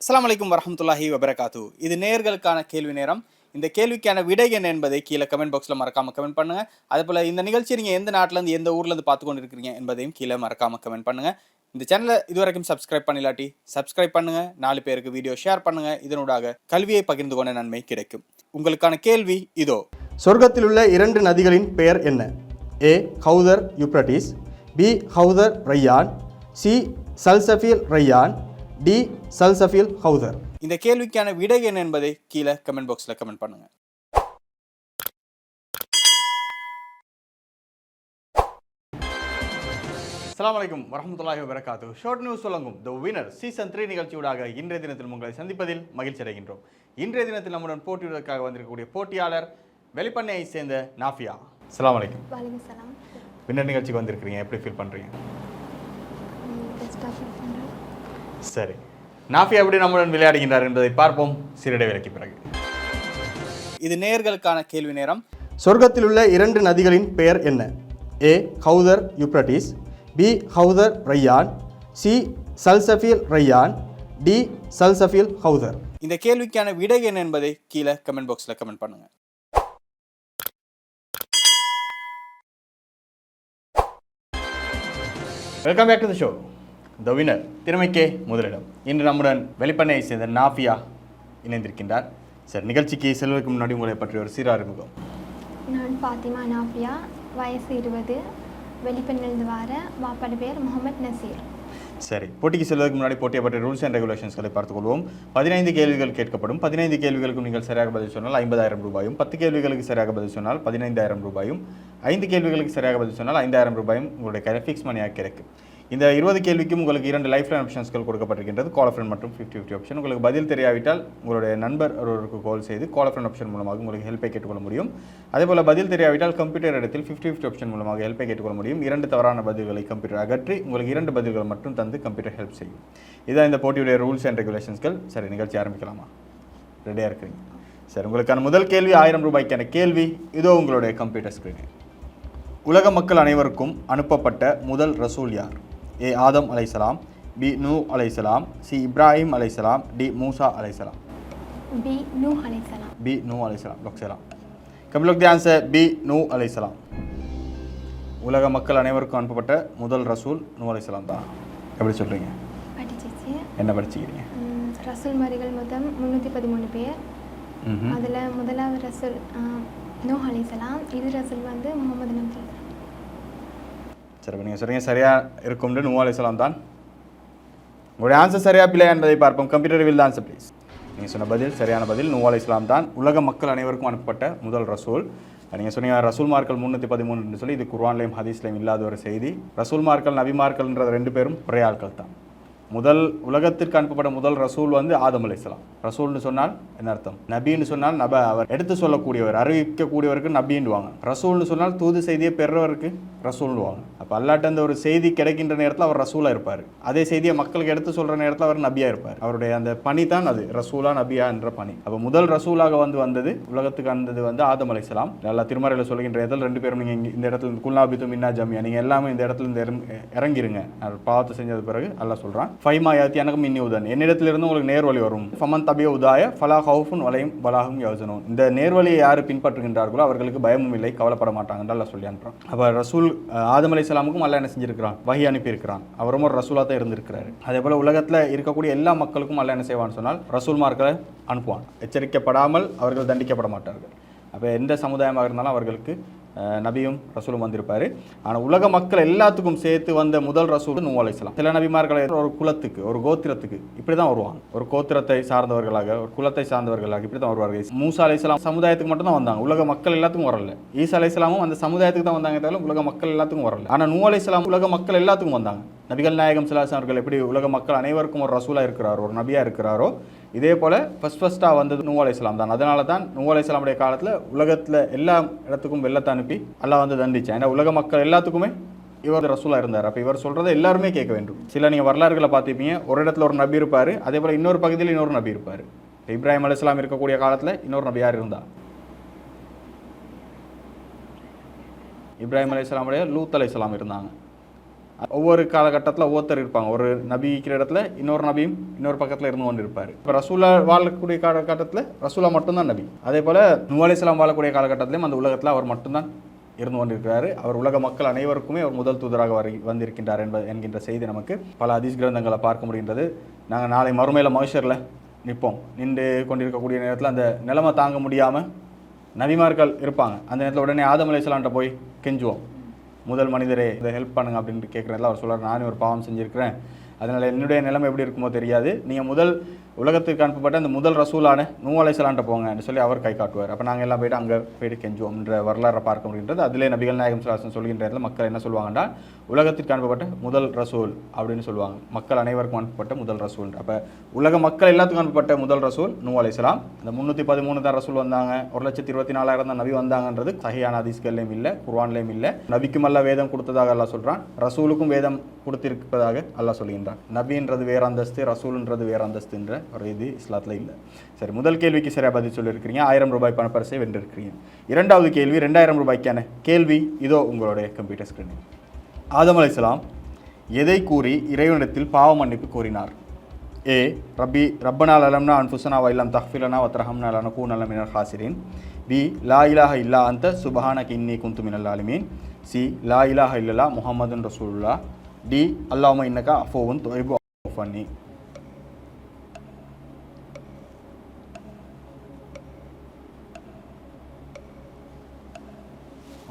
அஸ்லாம் வலைக்கம் வரமத்துல்லாஹி வபரகாத்து. இது நேயர்களுக்கான கேள்வி நேரம். இந்த கேள்விக்கான விடை என்ன என்பதை கீழே கமெண்ட் பாக்ஸில் மறக்காம கமெண்ட் பண்ணுங்க. அதே போல் இந்த நிகழ்ச்சி நீங்கள் எந்த நாட்டிலேருந்து எந்த ஊர்லேருந்து பார்த்து கொண்டு இருக்கிறீங்க என்பதையும் கீழே மறக்காம கமெண்ட் பண்ணுங்க. இந்த சேனலை இதுவரைக்கும் சப்ஸ்கிரைப் பண்ணலாட்டி சப்ஸ்கிரைப் பண்ணுங்க. நாலு பேருக்கு வீடியோ ஷேர் பண்ணுங்க. இதனூடாக கல்வியை பகிர்ந்து கொண்ட நன்மை கிடைக்கும். உங்களுக்கான கேள்வி இதோ. சொர்க்கத்தில் உள்ள இரண்டு நதிகளின் பெயர் என்ன? ஏ ஹவுதர் யூப்ரட்டிஸ் பி ஹவுதர் ரையான் சி சல்சஃபீல் ரையான் டி சல்சஃபில் ஹவுதர் இந்த கேள்விக்கான விடை என்ன என்பதை கீழே கமெண்ட் பாக்ஸில் கமெண்ட் பண்ணுங்க. அஸ்ஸலாமு அலைக்கும் வரஹ்மத்துல்லாஹி வபரகாத்து ஷார்ட் நியூஸ் வழங்கும் த வினர் சீசன் த்ரீ நிகழ்ச்சியூடாக இன்றைய தினத்தில் உங்களை சந்திப்பதில் மகிழ்ச்சி அடைகின்றோம். இன்றைய தினத்தில் நம்முடன் போட்டியிடுவதற்காக வந்திருக்கக்கூடிய போட்டியாளர் வெளிப்பண்ணையை சேர்ந்த நாஃபியா. அஸ்ஸலாமு அலைக்கும். வலைக்கம் சலாம். வின்னர் நிகழ்ச்சிக்கு வந்திருக்கிறீங்க. எப்படி ஃபீல் பண்ணுறீங்க சரி. நாஃபியா எப்படி நம்முடன் விளையாடுகின்றார் என்பதை பார்ப்போம். சிறிடை விலக்கி பிறகு. இது நேயர்களுக்கான கேள்வி நேரம். சொர்க்கத்திலுள்ள இரண்டு நதிகளின் பெயர் என்ன? ஏ ஹவுதர் யூப்ரட்டிஸ் பி ஹவுதர் ரையான் சி சல்சஃபில் ரையான் டி சல்சஃபில் ஹவுதர். இந்த கேள்விக்கான விடை என்ன என்பதை கீழே கமெண்ட் பாக்ஸில் கமெண்ட் பண்ணுங்க. Welcome back to the show the winner திறமைக்கே முதலிடம். இன்று நம்முடன் வெளிப்பண்ணையை சேர்ந்த நாஃபியா இணைந்திருக்கின்றார். சார் நிகழ்ச்சிக்கு செல்வதற்கு முன்னாடி உங்களை பற்றி ஒரு சிறு அறிமுகம். நான் ஃபாத்திமா நாஃபியா வயசு இருபது வெளிப்பெண்ணிலிருந்து வர வாப்பாடு பேர் முகமது நசீர். சரி போட்டிக்கு செல்வதற்கு முன்னாடி போட்டியை பற்றிய ரூல்ஸ் அண்ட் ரெகுலேஷன்ஸ்களை பார்த்துக்கொள்வோம் பதினைந்து கேள்விகள் கேட்கப்படும். பதினைந்து கேள்விகளுக்கும் நீங்கள் சரியாக பதில் சொன்னால் ஐம்பதாயிரம் ரூபாயும் பத்து கேள்விகளுக்கு சரியாக பதில் சொன்னால் பதினைந்தாயிரம் ரூபாயும் ஐந்து கேள்விகளுக்கு சரியாக பதில் சொன்னால் ஐந்தாயிரம் ரூபாயும் உங்களுடைய கையில் ஃபிக்ஸ் மணியாக கிடைக்கும் இந்த இருபது கேள்விக்கும் உங்களுக்கு இரண்டு லைஃப் லைன் ஆப்ஷன்ஸ்கள் கொடுக்கப்பட்டிருக்கின்றது. கால் ஃப்ரெண்ட் மற்றும் ஃபிஃப்டி ஃபிஃப்டி ஆப்ஷன் உங்களுக்கு பதில் தெரியாவிட்டால் உங்களுடைய நண்பர் ஒருவருக்கு கால் செய்து கால் ஃப்ரெண்ட் ஆப்ஷன் மூலமாக உங்களுக்கு ஹெல்ப்பை கேட்டுக்கொள்ள முடியும். அதேபோல் பதில் தெரியாவிட்டால் கம்ப்யூட்டர் இடத்தில் ஃபிஃப்டி ஃபிஃப்டி ஆப்ஷன் மூலமாக ஹெல்ப்பை கேட்டுக்கொள்ள முடியும். இரண்டு தவறான பதில்களை கம்ப்யூட்டர் அகற்றி உங்களுக்கு இரண்டு பதில்கள் மட்டும் தந்து கம்ப்யூட்டர் ஹெல்ப் செய்யும். இதான் இந்த போட்டியுடைய ரூல்ஸ் அண்ட் ரெகுலேஷன்ஸ்கள் சரி நிகழ்ச்சி ஆரம்பிக்கலாமா? ரெடியாக இருக்கிறீங்க? சரி உங்களுக்கான முதல் கேள்வி ஆயிரம் ரூபாய்க்கான கேள்வி. இதோ உங்களுடைய கம்ப்யூட்டர் ஸ்க்ரீன் உலக மக்கள் அனைவருக்கும் அனுப்பப்பட்ட முதல் ரசூல் யார்? ஏ ஆதம் அலைசலாம் பி நூ அலைசலாம் சி இப்ராஹிம் அலைசலாம் டி மூசா அலைசலாம் பி நூ அலைசலாம் பி நூ அலைசலாம் லாக் செய்யலாம். Kapil lock the answer B நூ அலைசலாம் உலக மக்கள் அனைவருக்கும் அனுப்பப்பட்ட முதல் ரசூல் நூ அலைசலாம் தான். எப்படி சொல்கிறீங்க என்ன படிச்சுக்கிறீங்க? ரசூல் மரிகள் மொத்தம் முந்நூற்றி பதிமூணு பேர். அதில் முதலாவது ரசூல் நூ அலைசலாம் இது ரசூல் வந்து முகமது நபி சரி நீங்கள் சொல்கிறீங்க சரியாக இருக்கும்னு நூ அலைசலாம் தான். உங்களுடைய ஆன்சர் சரியாக பிள்ளை என்பதை பார்ப்போம். கம்ப்யூட்டர் வில் ஆன்சர் ப்ளீஸ் நீங்கள் சொன்ன பதில் சரியான பதில் நூ இஸ்லாம் தான். உலக மக்கள் அனைவருக்கும் அனுப்பப்பட்ட முதல் ரசூல். நீங்கள் சொன்னீங்க ரசூல்மார்கள் முந்நூற்றி பதிமூணுன்னு சொல்லி இது குர்ஆன்லையும் ஹதீஸ்லையும் இல்லாத ஒரு செய்தி. ரசூல்மார்கள் நபிமார்கள்ன்ற ரெண்டு பேரும் ஒரே ஆட்கள் தான். முதல் உலகத்திற்கு அனுப்பப்பட்ட முதல் ரசூல் வந்து ஆதம் அலிஸ்லாம் ரசூல்னு சொன்னால் என்ன அர்த்தம்? நபின்னு சொன்னால் நப அவர் எடுத்து சொல்லக்கூடியவர் அறிவிக்கக்கூடியவருக்கு நபின்னுவாங்க. ரசூல்னு சொன்னால் தூது செய்தியை பெறுறவருக்கு ரசூல்னுவாங்க. அப்போ அல்லாட்ட அந்த ஒரு செய்தி கிடைக்கின்ற நேரத்தில் அவர் ரசூலாக இருப்பார். அதே செய்தியை மக்களுக்கு எடுத்து சொல்கிற நேரத்தில் அவர் நபியாக இருப்பார். அவருடைய அந்த பணி தான் அது ரசூலா நபியா என்ற பணி. அப்போ முதல் ரசூலாக வந்து வந்தது உலகத்துக்கு வந்தது வந்து ஆதம் அலிஸ்லாம் நல்லா திருமறையில் சொல்கின்ற இடத்துல ரெண்டு பேரும் நீங்கள் இந்த இடத்துல இருந்து குல்நாபித்து மின்னா ஜமியா. நீங்கள் எல்லாமே இந்த இடத்துல இருந்து இறங்க- இறங்கிருங்க. பாவத்தை செஞ்சது பிறகு நல்லா சொல்கிறான் ஃபைமா யாத்தி எனக்கு மின்னி உதன் என்னிடத்திலிருந்து உங்களுக்கு நேர்வழி வரும். ஃபமன் தபிய உதாய ஃபலா ஹவுஃபுன் வலையும் வலாகும் யோசனும் இந்த நேர்வழியை யார் பின்பற்றுகின்றார்களோ அவர்களுக்கு பயமும் இல்லை கவலைப்பட மாட்டாங்கன்னு அல்லாஹ் சொல்லி அனுப்புறான். அப்போ ரசூல் ஆதம் அலி அலைஹிஸ்ஸலாமுக்கும் அல்ல என்ன செஞ்சிருக்கிறான்? வகி அனுப்பியிருக்கிறான். அவரும் ஒரு ரசூலாக தான் இருந்திருக்கிறாரு. அதே போல் உலகத்தில் இருக்கக்கூடிய எல்லா மக்களுக்கும் அல்ல என்ன செய்வான்னு சொன்னால் ரசூல்மார்களை அனுப்புவான். எச்சரிக்கப்படாமல் அவர்கள் தண்டிக்கப்பட மாட்டார்கள். அப்போ எந்த சமுதாயமாக இருந்தாலும் அவர்களுக்கு நபியும் ரசூலும் வந்திருப்பார். ஆனால் உலக மக்கள் எல்லாத்துக்கும் சேர்த்து வந்த முதல் ரசூல் நூ அலைஹிஸ்ஸலாம் சில நபிமார்களை ஒரு குலத்துக்கு ஒரு கோத்திரத்துக்கு இப்படி தான் வருவாங்க. ஒரு கோத்திரத்தை சார்ந்தவர்களாக ஒரு குலத்தை சார்ந்தவர்களாக இப்படி தான் வருவார்கள். மூசா அலைஹிஸ்ஸலாம் சமுதாயத்துக்கு மட்டும் தான் வந்தாங்க. உலக மக்கள் எல்லாத்துக்கும் வரல. ஈசா அலைஹிஸ்ஸலாமும் அந்த சமுதாயத்துக்கு தான் வந்தாங்க தவிர உலக மக்கள் எல்லாத்துக்கும் வரல. ஆனால் நூ அலைசலாம் உலக மக்கள் எல்லாத்துக்கும் வந்தாங்க. நபிகள் நாயகம் சிலாசன் அவர்கள் எப்படி உலக மக்கள் அனைவருக்கும் ஒரு ரசூலாக இருக்கிறாரோ ஒரு நபியாக இருக்கிறாரோ இதே போல் ஃபஸ்ட் ஃபஸ்ட்டாக வந்தது நூ அலைஹிஸ்ஸலாம் தான். அதனால தான் நூ அலைஹிஸ்ஸலாமுடைய காலத்தில் உலகத்தில் எல்லா இடத்துக்கும் வெள்ளத்தை அனுப்பி எல்லாம் வந்து தண்டிச்சேன். ஏன்னா உலக மக்கள் எல்லாத்துக்குமே இவர் ரசூலாக இருந்தார். அப்போ இவர் சொல்கிறத எல்லாருமே கேட்க வேண்டும். சில நீங்கள் வரலாறுகளை பார்த்துப்பீங்க ஒரு இடத்துல ஒரு நபி இருப்பார். அதே போல் இன்னொரு பகுதியில் இன்னொரு நபி இருப்பார். இப்ராஹிம் இஸ்லாம் இருக்கக்கூடிய காலத்தில் இன்னொரு நபி யார் இருந்தா? இப்ராஹிம் அலைஹிஸ்ஸலாமுடைய லூத் அலைஹிஸ்ஸலாம் இருந்தாங்க. ஒவ்வொரு காலகட்டத்தில் ஒவ்வொருத்தர் இருப்பாங்க. ஒரு நபி இருக்கிற இடத்துல இன்னொரு நபியும் இன்னொரு பக்கத்தில் இருந்து கொண்டு இருப்பார் இப்போ ரசூலா வாழக்கூடிய காலகட்டத்தில் ரசூலா மட்டும்தான் நபி. அதே போல் நுவாலிஸ்லாம் வாழக்கூடிய காலகட்டத்திலையும் அந்த உலகத்தில் அவர் மட்டும்தான் இருந்து கொண்டிருக்கிறாரு. அவர் உலக மக்கள் அனைவருக்குமே அவர் முதல் தூதராக வரை வந்திருக்கின்றார் என்பது என்கின்ற செய்தி நமக்கு பல அதிஸ் கிரந்தங்களை பார்க்க முடிகின்றது. நாங்கள் நாளை மறுமையில் மனுஷரில் நிற்போம் நின்று கொண்டிருக்கக்கூடிய நேரத்தில் அந்த நிலைமை தாங்க முடியாமல் நபிமார்கள் இருப்பாங்க. அந்த நேரத்தில் உடனே ஆதம் அலைஹிஸ்ஸலாம்ட்ட போய் கெஞ்சுவோம். முதல் மனிதரே இதை ஹெல்ப் பண்ணுங்க அப்படின்ட்டு கேட்குறதுல அவர் சொல்கிறார் நானே ஒரு பாவம் செஞ்சுருக்கிறேன். அதனால் என்னுடைய நிலைமை எப்படி இருக்குமோ தெரியாது. நீங்கள் முதல் உலகத்துக்கு அனுப்பப்பட்ட அந்த முதல் ரசூலான நூ அலைசலான்ட்ட போங்கன்னு சொல்லி அவர் கை காட்டுவார். அப்போ நாங்கள் எல்லாம் போயிட்டு அங்கே போயிட்டு கெஞ்சுவோம்ன்ற வரலாறை பார்க்க முடிகின்றது. அதிலே நபிகள் நாயகம் சுலாசன் சொல்கின்ற இடத்துல மக்கள் என்ன சொல்லுவாங்கன்னா உலகத்திற்கு அனுப்பப்பட்ட முதல் ரசூல் அப்படின்னு சொல்லுவாங்க. மக்கள் அனைவருக்கும் அனுப்பப்பட்ட முதல் ரசூல். அப்போ உலக மக்கள் எல்லாத்துக்கும் அனுப்பப்பட்ட முதல் ரசூல் நூ அலைசலாம் அந்த முந்நூற்றி பதிமூணு தான் ரசூல் வந்தாங்க. ஒரு லட்சத்தி இருபத்தி நாலாயிரம் தான் நபி வந்தாங்கன்றது சகையான அதிஸ்கல்லையும் இல்லை குர்ஆன்லையும் இல்லை. நபிக்கும் அல்ல வேதம் கொடுத்ததாக எல்லாம் சொல்கிறான் ரசூலுக்கும் வேதம் கொடுத்திருப்பதாக அல்லாஹ் சொல்கின்றான். நபின்றது வேற அந்தஸ்து ரசூல்ன்றது வேற அந்தஸ்துன்ற ஒரு இது இஸ்லாத்தில் இல்லை. சரி முதல் கேள்விக்கு சரியாக பதில் சொல்லியிருக்கிறீங்க. ஆயிரம் ரூபாய் பணப்பரிசை வென்றிருக்கிறீங்க. இரண்டாவது கேள்வி ரெண்டாயிரம் ரூபாய்க்கான கேள்வி இதோ உங்களுடைய கம்ப்யூட்டர் ஸ்கிரீனில் ஆதம் அலிஸ்லாம் எதை கூறி இறைவனிடத்தில் பாவ மன்னிப்பு கோரினார்? ஏ ரப்பி ரப்பனா அலம்னா அன்புசனா வைலம் தஹ்ஃபிலனா வத்ரஹம்னா லனகூன் அல மினல் ஹாசிரின். பி லா இலாஹ இல்லா அந்த சுபஹான கின்னி குந்து மினல் ஆலிமீன் சி லா இலாஹ இல்லல்லா முகமதுன் ரசூல்லா டி அல்லாம இன்னக்கா அஃபோவும் தொய்பு பண்ணி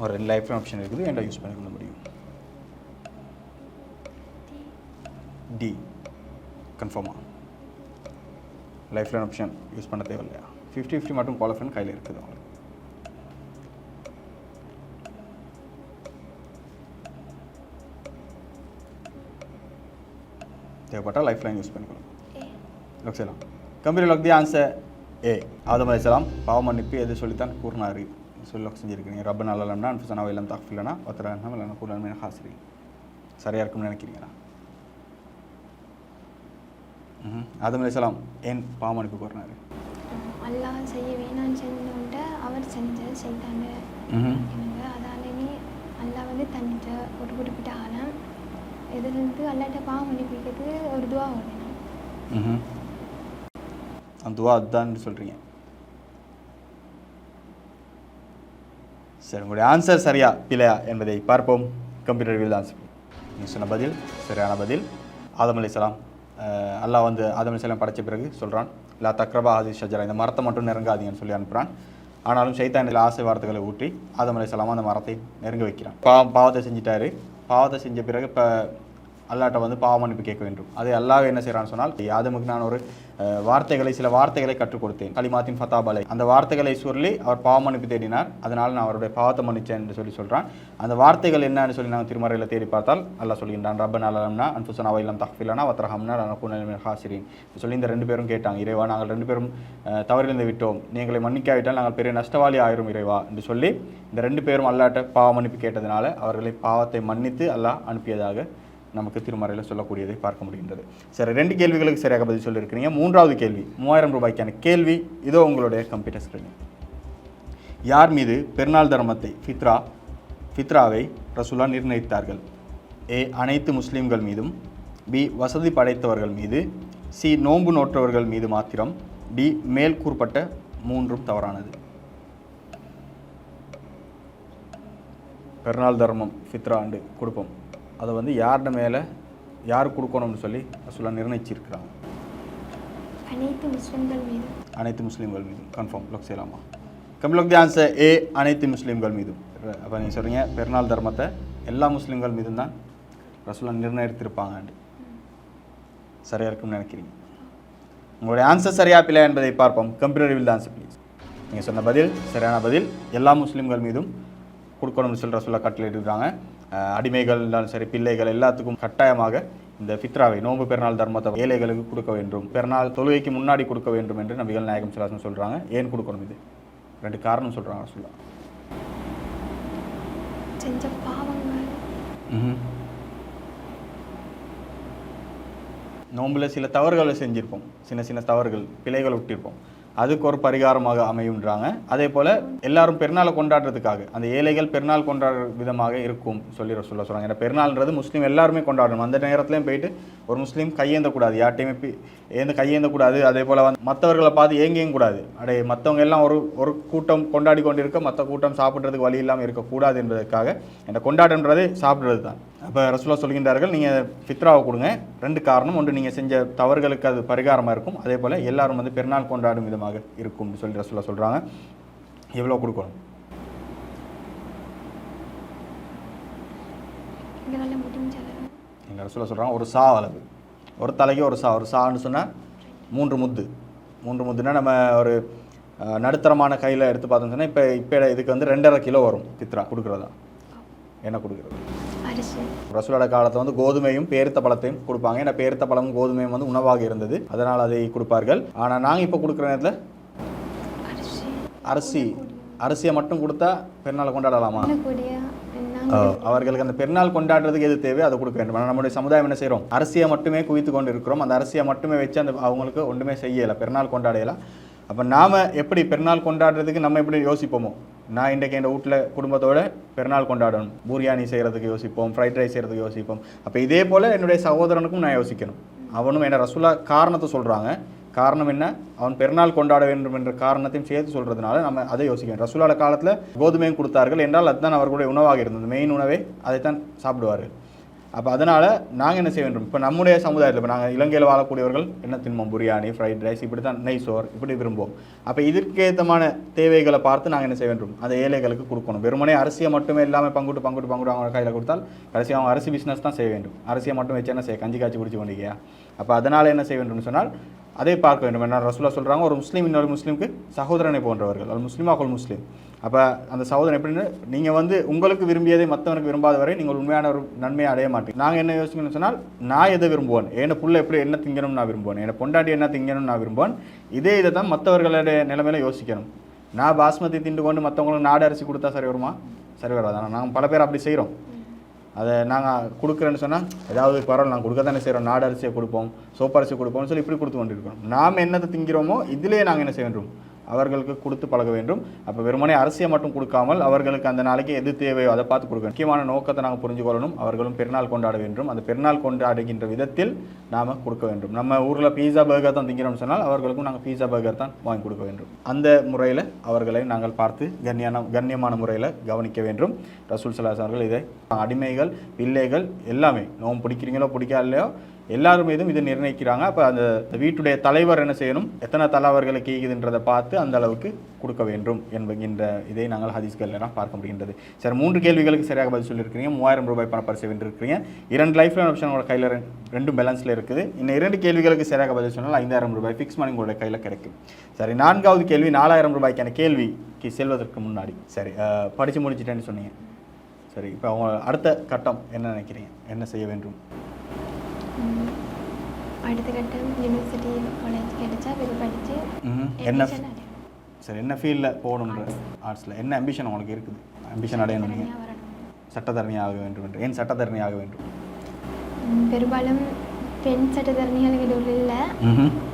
ஒரு ரெண்டு லைஃப் ஆப்ஷன் இருக்குது. என்கிட்ட யூஸ் பண்ணிக்கொள்ள முடியும். டி கன்ஃபார்மா லைஃப் லைன் ஆப்ஷன் யூஸ் பண்ண தேவையில்லையா? ஃபிஃப்டி ஃபிஃப்டி மட்டும் குவாலிஃபைன் கையில் இருக்குது அவங்களுக்கு தேவைப்பட்டால் லைஃப் லைன் யூஸ் பண்ணிக்கலாம் ஏ லோக் செய்யலாம் Gambhir lock the answer A Adam அலைசலாம் பாவ மன்னிப்பு எது சொல்லித்தான் கூறினாரு. சொல்லி லோக் செஞ்சிருக்கிறீங்க ரப்ப நலம்னா அன்ஃபுசனா இல்லாம் தஃபிலனா ஒத்தரஹம் இல்லைனா கூலன் ஹாசிரி? சரியாக இருக்கும்னு நினைக்கிறீங்களா? ஆதம் அலைசலாம் ஏன் பாவ மன்னிப்பு கூறினாரு அல்லாஹ் செய்ய வேணான்னு செஞ்சோன்ட்டு அவர் செஞ்ச செய்தாங்க. அதாலேயே அல்லாஹ் வந்து தன்னிட்ட ஒரு குறிப்பிட்ட ஆழம். இதுலேருந்து அல்லாட்ட பாவம் மன்னிப்பிக்கிறது ஒரு துவா ஓடணும் ம் அந்த துவா அதுதான் சொல்கிறீங்க சரி உங்களுடைய ஆன்சர் சரியா இல்லையா என்பதை பார்ப்போம். கம்ப்யூட்டர் வில் ஆன்சர் நீங்கள் சொன்ன பதில் சரியான பதில். ஆதம் அலிசலாம் அல்லாஹ் வந்து ஆதம் அலிசலாம் படைச்ச பிறகு சொல்கிறான் லா தக்ரபா ஆதி ஷஜரா. இந்த மரத்தை மட்டும் நெருங்காதீங்கன்னு சொல்லி அனுப்புகிறான் ஆனாலும் சைத்தானில் ஆசை வார்த்தைகளை ஊற்றி ஆதம் அலிசலாம் அந்த மரத்தை நெருங்க வைக்கிறான். பாவம் பாவத்தை செஞ்சிட்டாரு. பாவத்தை செஞ்ச பிறகு இப்போ அல்லாட்ட வந்து பாவ மன்னிப்பு கேட்க வேண்டும். அது அல்லாஹ் என்ன செய்கிறான்னு சொன்னால் யாதமுக்கு நான் ஒரு வார்த்தைகளை சில வார்த்தைகளை கற்றுக் கொடுத்தேன். கலிமாத்தின் ஃபத்தாபலை அந்த வார்த்தைகளை சொல்லி அவர் பாவ மன்னிப்பு தேடினார். அதனால் நான் அவருடைய பாவத்தை மன்னிச்சேன் என்று சொல்லி சொல்கிறான் அந்த வார்த்தைகள் என்னன்னு சொல்லி நாங்கள் திருமறையில் தேடி பார்த்தால் அல்லாஹ் சொல்கின்றான் ரப்பன் அலம்னா அன்புசனா வைலம் தஹ்ஃபிலனா வத்ரஹம்னா அனகுனல் ஹாசிரின். சொல்லி இந்த ரெண்டு பேரும் கேட்டாங்க. இறைவா நாங்கள் ரெண்டு பேரும் தவறிழந்து விட்டோம். நீங்களை மன்னிக்காவிட்டால் நாங்கள் பெரிய நஷ்டவாளி ஆயிரும் இறைவா. என்று சொல்லி இந்த ரெண்டு பேரும் அல்லாட்ட பாவ மன்னிப்பு கேட்டதுனால அவர்களை பாவத்தை மன்னித்து அல்லாஹ் அனுப்பியதாக நமக்கு திருமறையில் சொல்லக்கூடியதை பார்க்க முடிகின்றது. சரி ரெண்டு கேள்விகளுக்கு சரியாக பதில் சொல்லியிருக்கிறீங்க. மூன்றாவது கேள்வி மூவாயிரம் ரூபாய்க்கான கேள்வி இதோ உங்களுடைய கம்ப்யூட்டர் ஸ்க்ரீனில் யார் மீது பெருநாள் தர்மத்தை ஃபித்ரா ஃபித்ராவை ரசுல்லா நிர்ணயித்தார்கள்? ஏ அனைத்து முஸ்லீம்கள் மீதும். பி வசதி படைத்தவர்கள் மீது. சி நோன்பு நோற்றவர்கள் மீது மாத்திரம். டி மேல் கூறப்பட்ட மூன்றும் தவறானது. பெருநாள் தர்மம் ஃபித்ரா ஆண்டு கொடுப்போம். அதை வந்து யார்ட மேலே யார் கொடுக்கணும்னு சொல்லி ரசூலா நிர்ணயிச்சிருக்கிறாங்க. அனைத்து முஸ்லிம்கள் மீது அனைத்து முஸ்லீம்கள் மீதும். கன்ஃபார்ம் லோக் செய்யலாமா? கம்லோக் தி ஆன்சர் ஏ அனைத்து முஸ்லீம்கள் மீதும். அப்போ நீங்கள் சொல்கிறீங்க பெருநாள் தர்மத்தை எல்லா முஸ்லீம்கள் மீதும் தான் ரசூலா நிர்ணயித்திருப்பாங்க சரியாக இருக்கும்னு நினைக்கிறீங்க. உங்களுடைய ஆன்சர் சரியா பிள்ளை என்பதை பார்ப்போம். கம்ப்யூட்டர் வில் ஆன்சர் ப்ளீஸ் நீங்கள் சொன்ன பதில் சரியான பதில் எல்லா முஸ்லீம்கள் மீதும் கொடுக்கணும்னு சொல்லி ரசூலா கட்டளையிட்டிருக்காங்க. அஹ் அடிமைகள் இருந்தாலும் சரி பிள்ளைகள் எல்லாத்துக்கும் கட்டாயமாக இந்த ஃபித்ராவை நோன்பு பெருநாள் தர்மத்தை ஏழைகளுக்கு கொடுக்க வேண்டும். பெருநாள் தொழுகைக்கு முன்னாடி கொடுக்க வேண்டும் என்று நபிகள் நாயகம் சிலாசன் சொல்கிறாங்க ஏன் கொடுக்கணும் இது? ரெண்டு காரணம் சொல்கிறாங்க ரசூலா செஞ்ச பாவங்கள். நோம்பில் சில தவறுகளை செஞ்சிருப்போம். சின்ன சின்ன தவறுகள் பிழைகளை விட்டிருப்போம். அதுக்கு ஒரு பரிகாரமாக அமையுன்றாங்க. அதே போல் எல்லாரும் பெருநாளை கொண்டாடுறதுக்காக அந்த ஏழைகள் பெருநாள் கொண்டாடுற விதமாக இருக்கும் சொல்லி சொல்ல சொல்கிறாங்க ஏன்னா பெருநாள்ன்றது முஸ்லீம் எல்லாருமே கொண்டாடணும். அந்த நேரத்துலையும் போயிட்டு ஒரு முஸ்லீம் கையேந்தக்கூடாது யார்ட்டையுமே ஏந்த கையேந்தக்கூடாது அதே போல் வந்து மற்றவர்களை பார்த்து ஏங்கியும் கூடாது. அடே மற்றவங்க எல்லாம் ஒரு ஒரு கூட்டம் கொண்டாடி கொண்டிருக்க மற்ற கூட்டம் சாப்பிட்றதுக்கு வழி இல்லாமல் இருக்கக்கூடாது என்பதற்காக இந்த கொண்டாட்டன்றதே சாப்பிட்றது தான். அப்போ ரசூலா சொல்கின்றார்கள் நீங்கள் ஃபித்ராவை கொடுங்க. ரெண்டு காரணம். ஒன்று நீங்கள் செஞ்ச தவறுகளுக்கு அது பரிகாரமாக இருக்கும். அதே போல் எல்லாரும் வந்து பெருநாள் கொண்டாடும் விதமாக இருக்கும்னு சொல்லி ரசூலா சொல்கிறாங்க எவ்வளோ கொடுக்கணும்? எங்களால் முடிஞ்ச எங்கள் ரசூலா சொல்கிறாங்க ஒரு சா அளவு ஒரு தலைக்கு ஒரு சா ஒரு சான்னு சொன்னால் மூன்று முத்து. மூன்று முத்துனா நம்ம ஒரு நடுத்தரமான கையில் எடுத்து பார்த்தோம்னு சொன்னால் இப்போ இப்போ இதுக்கு வந்து ரெண்டரை கிலோ வரும் பித்ரா கொடுக்குறதா. என்ன கொடுக்குறது. ரசூலோட காலத்தில் வந்து கோதுமையும் பேரித்த பழத்தையும் கொடுப்பாங்க. ஏன்னா பேரித்த பழமும் கோதுமையும் வந்து உணவாக இருந்தது. அதனால் அதை கொடுப்பார்கள். ஆனால் நாங்கள் இப்போ கொடுக்குற நேரத்தில் அரிசி. அரிசி. அரிசியை மட்டும் கொடுத்தா பெருநாளை கொண்டாடலாமா? அவர்களுக்கு அந்த பெருநாள் கொண்டாடுறதுக்கு எது தேவை அதை கொடுக்க வேண்டும். நம்முடைய சமுதாயம் என்ன செய்கிறோம்? அரசியை மட்டுமே குவித்து கொண்டு இருக்கிறோம் அந்த அரசியை மட்டுமே வச்சு அந்த அவங்களுக்கு ஒன்றுமே செய்யலை. பெருநாள் கொண்டாடையலாம் அப்போ நாம் எப்படி பெருநாள் கொண்டாடுறதுக்கு நம்ம எப்படி யோசிப்போமோ? நான் இன்றைக்கு என் வீட்டில் குடும்பத்தோட பெருநாள் கொண்டாடணும். பூரியானி செய்கிறதுக்கு யோசிப்போம். ஃப்ரைட் ரைஸ் செய்கிறதுக்கு யோசிப்போம். அப்போ இதே போல் என்னுடைய சகோதரனுக்கும் நான் யோசிக்கணும். அவனும் என்ன ரசுல்லா காரணத்தை சொல்கிறாங்க. காரணம் என்ன? அவன் பெருநாள் கொண்டாட வேண்டும் என்ற காரணத்தையும் சேர்த்து சொல்கிறதுனால நம்ம அதை யோசிக்கணும் ரசூலால காலத்தில் கோதுமையும் கொடுத்தார்கள். என்றால் அதுதான் அவர்களுடைய உணவாக இருந்தது. மெயின் உணவே அதைத்தான் சாப்பிடுவார்கள். அப்போ அதனால் நாங்கள் என்ன செய்ய வேண்டும்? இப்போ நம்முடைய சமுதாயத்தில் இப்போ நாங்கள் இலங்கையில் வாழக்கூடியவர்கள் என்ன தின்போம்? பிரியாணி ஃப்ரைட் ரைஸ் இப்படி தான் நெய் சோர் இப்படி விரும்புவோம். அப்போ இதற்கேத்தமான தேவைகளை பார்த்து நாங்கள் என்ன செய்ய வேண்டும்? அந்த ஏழைகளுக்கு கொடுக்கணும். வெறுமனே அரிசியை மட்டுமே இல்லாமல் பங்குட்டு பங்குட்டு பங்குட்டு அவங்க கையில் கொடுத்தால் கடைசி அவங்க அரிசி பிஸ்னஸ் தான் செய்ய வேண்டும். அரிசியை மட்டும் வச்சு என்ன செய்ய? கஞ்சி காய்ச்சி குடிச்சு கொண்டிருக்கியா? அப்போ அதனால் என்ன செய்ய வேண்டும்னு சொன்னால் அதை பார்க்க வேண்டும். என்ன ரசூலா சொல்கிறாங்க ஒரு முஸ்லீம் இன்னொரு முஸ்லீமுக்கு சகோதரனை போன்றவர்கள். அது முஸ்லீமாக முஸ்லீம். அப்போ அந்த சகோதரன் எப்படின்னு நீங்கள் வந்து உங்களுக்கு விரும்பியதை மற்றவனுக்கு விரும்பாத வரை நீங்கள் உண்மையான ஒரு நன்மையை அடைய மாட்டீங்க. நாங்கள் என்ன யோசிக்கணும்னு சொன்னால் நான் எதை விரும்புவேன்? என்னை புள்ள எப்படி என்ன திங்கணும்னு நான் விரும்புவேன்? என்னை பொண்டாட்டி என்ன திங்கணும்னு நான் விரும்புவேன்? இதே இதை தான் மற்றவர்களுடைய நிலைமையில யோசிக்கணும். நான் பாஸ்மதி திண்டு கொண்டு மற்றவங்களுக்கு நாடு அரிசி கொடுத்தா சரி வருமா? சரி வராது. ஆனால் நாங்கள் பல பேர் அப்படி செய்கிறோம் அதை நாங்கள் கொடுக்குறேன்னு சொன்னால் ஏதாவது பரவாயில்ல நாங்கள் கொடுக்க தானே செய்கிறோம் நாடு அரிசியை கொடுப்போம் சோப்பு அரிசி கொடுப்போம்னு சொல்லி இப்படி கொடுத்து கொண்டிருக்கிறோம். நாம் என்னத்தை திங்கிறோமோ இதிலே நாங்கள் என்ன செய்ய அவர்களுக்கு கொடுத்து பழக வேண்டும். அப்போ வெறுமனே அரிசியை மட்டும் கொடுக்காமல் அவர்களுக்கு அந்த நாளைக்கு எது தேவையோ அதை பார்த்து கொடுக்கணும் முக்கியமான நோக்கத்தை நாங்கள் புரிஞ்சு கொள்ளணும் அவர்களும் பெருநாள் கொண்டாட வேண்டும். அந்த பெருநாள் கொண்டாடுகின்ற விதத்தில் நாம் கொடுக்க வேண்டும். நம்ம ஊரில் பீஸா பர்கர் தான் திங்கிறோம்னு சொன்னால் அவர்களுக்கும் நாங்கள் பீஸா பர்கர் தான் வாங்கி கொடுக்க வேண்டும். அந்த முறையில் அவர்களை நாங்கள் பார்த்து கண்ணியான கண்ணியமான முறையில் கவனிக்க வேண்டும். ரசூல் சலாஸ் அவர்கள் இதை அடிமைகள் பிள்ளைகள் எல்லாமே நோம் பிடிக்கிறீங்களோ பிடிக்கலையோ எல்லார் மீதும் இதை நிர்ணயிக்கிறாங்க. அப்போ அந்த வீட்டுடைய தலைவர் என்ன செய்யணும்? எத்தனை தலைவர்களுக்கு ஈகுதுன்றதை பார்த்து அந்த அளவுக்கு கொடுக்க வேண்டும் என்கின்ற இதை நாங்கள் ஹதீஸ்கள் பார்க்க முடிகின்றது. சார் மூன்று கேள்விகளுக்கு சரியாக பதில் சொல்லியிருக்கிறீங்க. மூவாயிரம் ரூபாய் பணப்பரிசு வென்றிருக்கிறீங்க. இரண்டு லைஃப் லைன் ஆப்ஷன் உங்களோட கையில் ரெண்டும் பேலன்ஸில் இருக்குது. இன்னும் இரண்டு கேள்விகளுக்கு சரியாக பதில் சொன்னால் ஐந்தாயிரம் ரூபாய் ஃபிக்ஸ் மணி உங்களுடைய கையில் கிடைக்கும். சரி நான்காவது கேள்வி நாலாயிரம் ரூபாய்க்கான கேள்விக்கு செல்வதற்கு முன்னாடி. சரி படித்து படிச்சு முடிச்சிட்டேன்னு சொன்னீங்க. சரி இப்போ அவங்க அடுத்த கட்டம் என்ன நினைக்கிறீங்க? என்ன செய்ய வேண்டும்? அடுத்த கட்டம் யூனிவர்சிட்டி காலேஜ் கிடைச்சா வெளியே படித்து என்ன சரி என்ன ஃபீல்டில் போகணுன்ற ஆர்ட்ஸில் என்ன அம்பிஷன் உங்களுக்கு இருக்குது அம்பிஷன் அடையணும் நீங்கள் சட்டத்தரணி ஆக வேண்டும் என்று ஏன் சட்டத்தரணி ஆக வேண்டும் பெரும்பாலும் பெண் சட்டத்தரணிகள் எதுவும் இல்லை